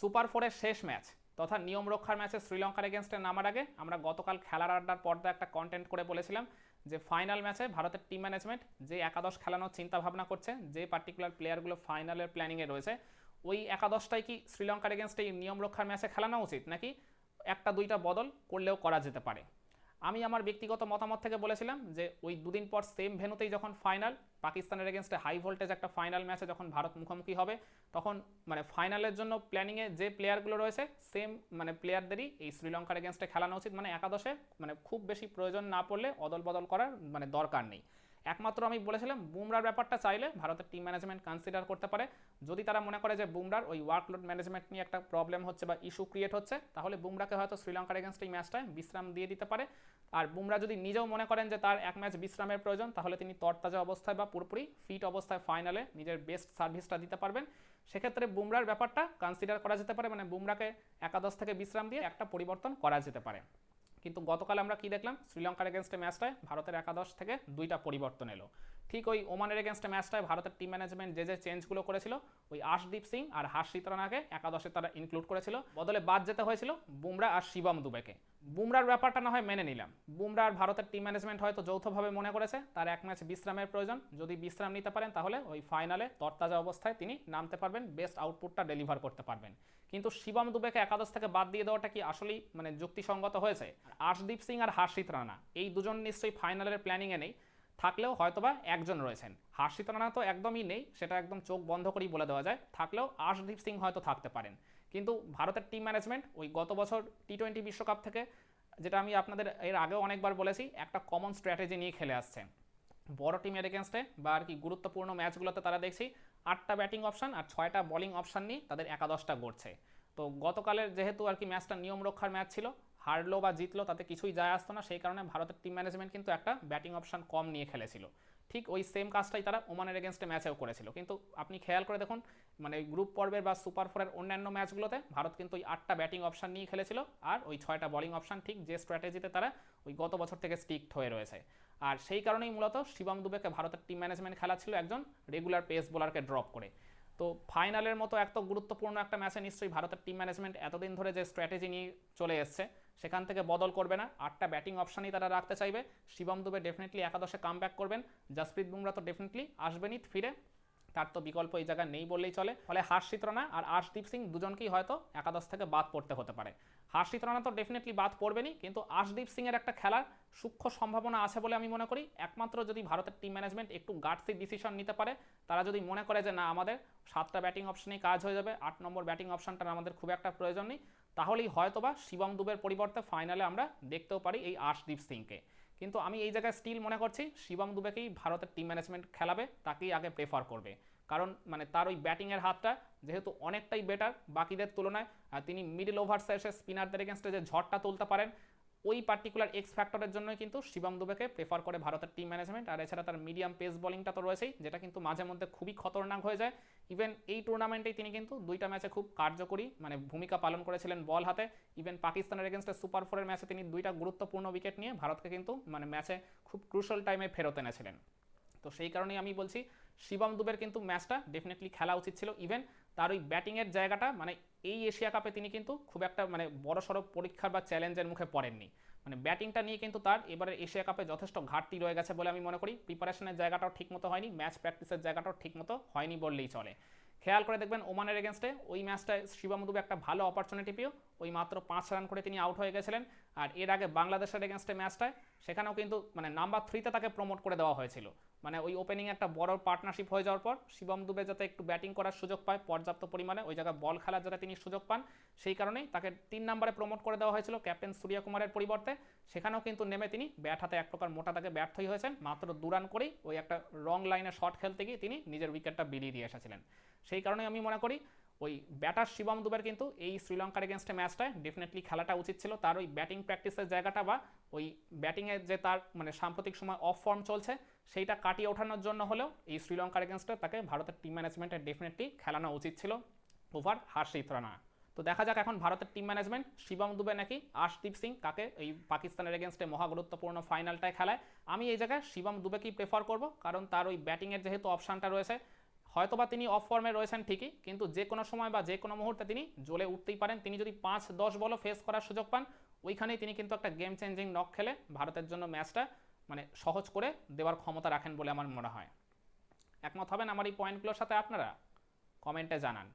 Super ফোরের শেষ match তথা নিয়ম রক্ষার ম্যাচে শ্রীলঙ্কার এগেনস্টে নামার আগে আমরা গতকাল খেলার আড্ডার পর্দা একটা কন্টেন্ট করে বলেছিলাম যে ফাইনাল ম্যাচে ভারতের টিম ম্যানেজমেন্ট যে একাদশ খেলানোর চিন্তাভাবনা করছে, যে পার্টিকুলার প্লেয়ারগুলো ফাইনালের প্ল্যানিংয়ে রয়েছে, ওই একাদশটাই কি শ্রীলঙ্কার এগেনস্টে এই নিয়ম রক্ষার ম্যাচে খেলানো উচিত নাকি একটা দুইটা বদল করলেও করা যেতে পারে? আমি আমার ব্যক্তিগত মতামত থেকে বলেছিলাম যে ওই দুদিন পর সেম ভেনুতেই যখন ফাইনাল পাকিস্তানের এগেনস্টে হাই ভোল্টেজ একটা ফাইনাল ম্যাচে যখন ভারত মুখোমুখি হবে, তখন মানে ফাইনালের জন্য প্ল্যানিংয়ে যে প্লেয়ারগুলো রয়েছে সেম মানে প্লেয়ারদেরই এই শ্রীলঙ্কার এগেনস্টে খেলানো উচিত। মানে একাদশে মানে খুব বেশি প্রয়োজন না পড়লে অদল বদল করার মানে দরকার নেই। একমাত্র আমি বলেছিলাম, বুমরার ব্যাপারটা চাইলে ভারতের টিম ম্যানেজমেন্ট কনসিডার করতে পারে। যদি তারা মনে করে যে বুমরার ওই ওয়ার্কলোড ম্যানেজমেন্ট নিয়ে একটা প্রবলেম হচ্ছে বা ইস্যু ক্রিয়েট হচ্ছে, তাহলে বুমরাকে হয়তো শ্রীলঙ্কার এগেনস্ট এই ম্যাচটায় বিশ্রাম দিয়ে দিতে পারে। আর বুমরা যদি নিজেও মনে করেন যে তার এক ম্যাচ বিশ্রামের প্রয়োজন, তাহলে তিনি তরতাজা অবস্থায় বা পুরোপুরি ফিট অবস্থায় ফাইনালে নিজের বেস্ট সার্ভিসটা দিতে পারবেন। সেক্ষেত্রে বুমরার ব্যাপারটা কনসিডার করা যেতে পারে মানে বুমরাকে একাদশ থেকে বিশ্রাম দিয়ে একটা পরিবর্তন করা যেতে পারে। কিন্তু গতকাল আমরা কি দেখলাম? শ্রীলঙ্কার এগেনস্টে ম্যাচটায় ভারতের একাদশ থেকে দুইটা পরিবর্তন এলো। ঠিক ওই ওমানের এগেনস্টে ম্যাচটায় ভারতের টিম ম্যানেজমেন্ট যে যে চেঞ্জগুলো করেছিল, ওই আশদীপ সিং আর হার্ষিত রানাকে একাদশে তারা ইনক্লুড করেছিল। বদলে বাদ যেতে হয়েছিল বুমরা আর শিবম দুবেকে। বুমরার ব্যাপারটা না হয় মেনে নিলাম। বুমরা আর ভারতের টিম ম্যানেজমেন্ট হয়তো যৌথভাবে মনে করেছে, তার এক ম্যাচ বিশ্রামের প্রয়োজন। যদি বিশ্রাম নিতে পারেন তাহলে ওই ফাইনালে তরতাজা অবস্থায় তিনি নামতে পারবেন বেস্ট আউটপুটটা ডেলিভার করতে পারবেন। কিন্তু শিবম দুবেকে একাদশ থেকে বাদ দিয়ে দেওয়াটা কি আসলেই মানে যুক্তিসঙ্গত হয়েছে? আশদীপ সিং আর হার্ষিত রানা এই দুজন নিশ্চয়ই ফাইনালের প্ল্যানিংয়ে নেই। থাকলেও হয়তোবা একজন রয়েছেন। হার্ষিত রানা তো একদমই নেই, সেটা একদম চোখ বন্ধ করেই বলে দেওয়া যায়। থাকলেও আশদীপ সিং হয়তো থাকতে পারেন। কিন্তু ভারতের টিম ম্যানেজমেন্ট ওই গত বছর টি টোয়েন্টি বিশ্বকাপ থেকে, যেটা আমি আপনাদের এর আগেও অনেকবার বলেছি, একটা কমন স্ট্র্যাটেজি নিয়ে খেলে আসছে। বড় টিমের এগেনস্টে বা আর কি গুরুত্বপূর্ণ ম্যাচগুলোতে তারা দেখছি, আটটা ব্যাটিং অপশন আর ছয়টা বোলিং অপশান নিয়ে তাদের একাদশটা গড়ছে। তো গতকালের যেহেতু আর কি ম্যাচটা নিয়ম রক্ষার ম্যাচ ছিল হারলো বা জিতলো, তাতে কিছুই যায় আসতো না। সেই কারণে ভারতের টিম ম্যানেজমেন্ট কিন্তু একটা ব্যাটিং অপশন কম নিয়ে খেলেছিল। ঠিক ওই সেম কাজটাই তারা ওমানের এগেনস্টে ম্যাচেও করেছিল। কিন্তু আপনি খেয়াল করে দেখুন মানে গ্রুপ পর্বের বা সুপার ফোরের অন্যান্য ম্যাচগুলোতে ভারত কিন্তু ওই আটটা ব্যাটিং অপশন নিয়ে খেলেছিল আর ওই ছয়টা বোলিং অপশন ঠিক যে স্ট্র্যাটেজিতে তারা ওই গত বছর থেকে স্টিকড হয়ে রয়েছে। আর সেই কারণেই মূলত শিবম দুবেকে ভারতের টিম ম্যানেজমেন্ট খেলাচ্ছিল একজন রেগুলার পেস বোলারকে ড্রপ করে। তো ফাইনালের মতো এত গুরুত্বপূর্ণ একটা ম্যাচে নিশ্চয়ই ভারতের টিম ম্যানেজমেন্ট এতদিন ধরে যে স্ট্র্যাটেজি নিয়ে চলে এসছে সেখান থেকে বদল করবে না। আটটা ব্যাটিং অপশানই তারা রাখতে চাইবে। শিবম দুবে ডেফিনেটলি একাদশে কাম করবেন। জাসপ্রীত বুমরা তো ডেফিনেটলি আসবেনই ফিরে। তার তো বিকল্প এই জায়গায় নেই বললেই চলে। ফলে হার্ষিত রানা আর আশদীপ সিং দুজনকেই হয়তো একাদশ থেকে বাদ পড়তে হতে পারে। হার্ষিত রানা তো ডেফিনেটলি বাদ পড়বেনই, কিন্তু আশদীপ সিংয়ের একটা খেলার সূক্ষ্ম সম্ভাবনা আছে বলে আমি মনে করি। একমাত্র যদি ভারতের টিম ম্যানেজমেন্ট একটু গার্ডসি ডিসিশন নিতে পারে, তারা যদি মনে করে যে না, আমাদের সাতটা ব্যাটিং অপশনেই কাজ হয়ে যাবে, আট নম্বর ব্যাটিং অপশনটার আমাদের খুব একটা প্রয়োজন নেই। তাহলেই হয়তোবা শিবম দুবের পরিবর্তে ফাইনালে আমরা দেখতেও পারি এই আশদীপ সিংকে। কিন্তু আমি এই জায়গায় স্টিল মনে করছি শিবম দুবেকেই ভারতের টিম ম্যানেজমেন্ট খেলাবে, তাকেই আগে প্রেফার করবে। কারণ মানে তার ওই ব্যাটিংয়ের হাতটা যেহেতু অনেকটাই বেটার বাকিদের তুলনায়, আর তিনি মিডল ওভার্সে এসে স্পিনারদের এগেনস্টে যে ঝড়টা তুলতে পারেন ওই পার্টিকুলার এক্স ফ্যাক্টরের জন্যই কিন্তু শিবম দুবেকে প্রেফার করে ভারতের টিম ম্যানেজমেন্ট আর এছাড়া তার মিডিয়াম পেস বোলিংটা তো রয়েছেই, যেটা কিন্তু মাঝে মধ্যে খুবই খতরনাক হয়ে যায়। ইভেন এই টুর্নামেন্টেই তিনি কিন্তু দুইটা ম্যাচে খুব কার্যকরী মানে ভূমিকা পালন করেছিলেন বল হাতে। ইভেন পাকিস্তানের এগেনস্টে সুপার ফোরের ম্যাচে তিনি দুইটা গুরুত্বপূর্ণ উইকেট নিয়ে ভারতকে কিন্তু মানে ম্যাচে খুব ক্রুশাল টাইমে ফেরত এনেছিলেন। তো সেই কারণেই আমি বলছি, শিবম দুবের কিন্তু ম্যাচটা ডেফিনেটলি খেলা উচিত ছিল। ইভেন তার ওই ব্যাটিংয়ের জায়গাটা মানে এই এশিয়া কাপে তিনি কিন্তু খুব একটা মানে বড় সড়ো পরীক্ষার বা চ্যালেঞ্জের মুখে পড়েননি। মানে ব্যাটিংটা নিয়ে কিন্তু তার এবারে এশিয়া কাপে যথেষ্ট ঘাটতি রয়ে গেছে বলে আমি মনে করি। প্রিপারেশনের জায়গাটাও ঠিকমতো হয়নি ম্যাচ প্র্যাকটিসের জায়গাটাও ঠিকমতো হয়নি বললেই চলে। খেয়াল করে দেখবেন ওমানের এগেনস্টে ওই ম্যাচটায় শিবম দুবে একটা ভালো অপরচুনিটি পেয়েও ওই মাত্র পাঁচ রান করে তিনি আউট হয়ে গেছিলেন। আর এর আগে বাংলাদেশের এগেনস্টে ম্যাচটায় সেখানেও কিন্তু মানে নাম্বার থ্রিতে তাকে প্রমোট করে দেওয়া হয়েছিল। মানে ওই ওপেনিং একটা বড় পার্টনারশিপ হয়ে যাওয়ার পর, শিবম দুবে যাতে একটু ব্যাটিং করার সুযোগ পায়, পর্যাপ্ত পরিমাণে ওই জায়গায় বল খেলার যাতে তিনি সুযোগ পান, সেই কারণেই তাকে তিন নম্বরে প্রমোট করে দেওয়া হয়েছিল ক্যাপ্টেন সূর্য কুমারের পরিবর্তে। সেখানেও কিন্তু নেমে তিনি ব্যাট হাতে এক প্রকার মোটা তাকে ব্যর্থই হয়েছেন, মাত্র দু রান করেই ওই একটা রং লাইনে শট খেলতে গিয়ে তিনি নিজের উইকেটটা বিলিয়ে দিয়ে এসেছিলেন। সেই কারণে আমি মনে করি ওই ব্যাটার শিবম দুবের কিন্তু এই শ্রীলঙ্কার এগেনস্টে ম্যাচটায় ডেফিনেটলি খেলাটা উচিত ছিল। তার ওই ব্যাটিং প্র্যাকটিসের জায়গাটা বা ওই ব্যাটিংয়ের যে তার মানে সাম্প্রতিক সময় অফ ফর্ম চলছে, সেইটা কাটিয়ে ওঠানোর জন্য হলেও এই শ্রীলঙ্কার এগেনস্টে তাকে ভারতের টিম ম্যানেজমেন্টের ডেফিনেটলি খেলানো উচিত ছিল। ওভার হার্ষিত রানা। তো দেখা যাক এখন ভারতের টিম ম্যানেজমেন্ট শিবম দুবে নাকি আশদীপ সিং কাকে এই পাকিস্তানের এগেনস্টে মহা গুরুত্বপূর্ণ ফাইনালটায় খেলায়। আমি এই জায়গায় শিবম দুবেকেই প্রেফার করব, কারণ তার ওই ব্যাটিংয়ের যেহেতু অপশানটা রয়েছে হয়তোবা তিনি অফ ফর্মে রয়েছেন ঠিকই, কিন্তু যে কোনো সময় বা যে কোনো মুহূর্তে তিনি জ্বলে উঠতেই পারেন। তিনি যদি পাঁচ দশ বলও ফেস করার সুযোগ পান, ওইখানেই তিনি কিন্তু একটা গেম চেঞ্জিং নক খেলে ভারতের জন্য ম্যাচটা মানে সহজ করে দেওয়ার ক্ষমতা রাখেন বলে আমার মনে হয়। একমত হবেন আমার এই পয়েন্টগুলোর সাথে আপনারা? কমেন্টে জানান।